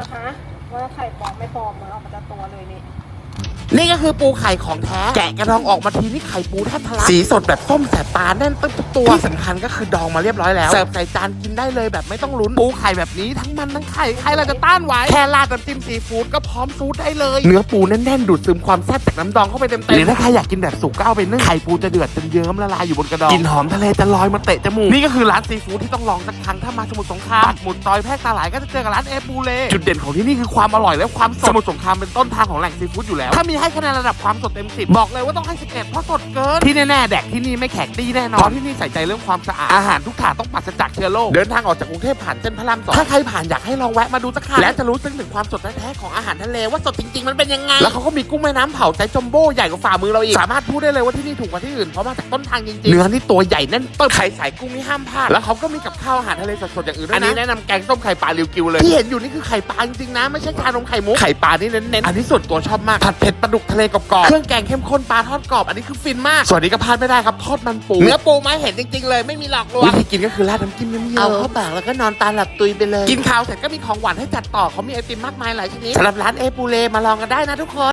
นะคะ ว่าไข่ปลอมไม่ปลอมมันออกมาจากตัวเลยนี่ นี่ก็คือปูไข่ของแท้ แกะกระดองออกมาทีนี่ไข่ปูแทบทะลักสีสดแบบส้มแสบตาแน่นตึ๊บทุกตัวที่สำคัญก็คือดองมาเรียบร้อยแล้วเสิร์ฟใส่จานกินได้เลยแบบไม่ต้องลุ้นปูไข่แบบนี้ทั้งมันทั้งไข่ใครเราจะต้านไหวแค่ราดน้ำจิ้มซีฟู้ดก็พร้อมซูดได้เลย เนื้อปูแน่นๆดูดซึมความแซ่บจากน้ำดองเข้าไปเต็มๆหรือถ้าใครอยากกินแบบสุกก็เอาไปนึ่งไข่ปูจะเดือดจนเยิ้มละลายอยู่บนกระดองกลิ่นหอมทะเลจะลอยมาเตะจมูกนี่ก็คือร้านซีฟู้ดที่ต้องลองสักครั้งถ้ามาสมุทรสงครามปักหมุดซอยแพร่กตาหลายก็จะเจอกับร้านเอปูเลจุดเด่นของที่นี่คือความอร่อยและความสดสมุทรสงครามเป็นต้นทางของแหล่งซีฟู้ดอยู่แล้วถ้ามีให้คะแนนระดับความสดเต็มสิบบอกเลยว่าต้องให้สิบเอ็ดเพราะสดเกิน ที่แน่ๆแดกที่นี่ไม่แข็งดีแน่นอนเพราะที่นี่ใส่ใจเรื่องความสะอาด อาหารทุกถาดต้องปราศจากเชื้อโรค เดินทางออกจากกรุงเทพผ่านเส้นพระรามสองถ้าใครผ่านอยากให้ลองแวะมาดูสักครั้งและจะรู้ซึ้งถึงความสดแท้ๆของอาหารทะเลว่าสดจริงๆ มันเป็นยังไง แล้วเขาก็มีกุ้งแม่น้ำเผาไซส์จัมโบ้ใหญ่กว่าฝ่ามือเราอีก สามารถพูดได้เลยว่าที่นี่ถูกกว่าที่อื่นเพราะมาจากต้นทางจริงๆ เนื้อนี่ตัวใหญ่แน่นเปิ้ลไข่ใส่กุ้งนี่ห้ามพลาด แล้วเขาก็มีกับข้าวอาหารทะเลสดๆอย่างอื่นด้วยนะอันนี้แนะนำแกงส้มไข่ปลาริวกิวเลยที่เห็นอยู่นี่คือไข่ปลาจริงๆนะไม่ใช่ชานมไข่มุกไข่ปลานี่เน้นๆอันนี้ส่วนตัวชอบมากผัดเผ็ดปลาดุกทะเลกรอบๆเครื่องแกงเข้มข้นปลาทอดกรอบอันนี้คือฟินมากส่วนนี้ก็พลาดไม่ได้ครับทอดมันปูเนื้อปูมาให้เห็นจริงๆเลยไม่มีหลอกลวงวิธีกินก็คือราดน้ำจิ้มเยิ้มๆเอาเข้าปากแล้วก็นอนตาหลับตุยไปเลย กินข้าวเสร็จก็มีของหวานให้จัดต่อเขามีไอติมมากมายหลายชนิดสำหรับร้านเอปูเลมาลองกันได้นะทุกคน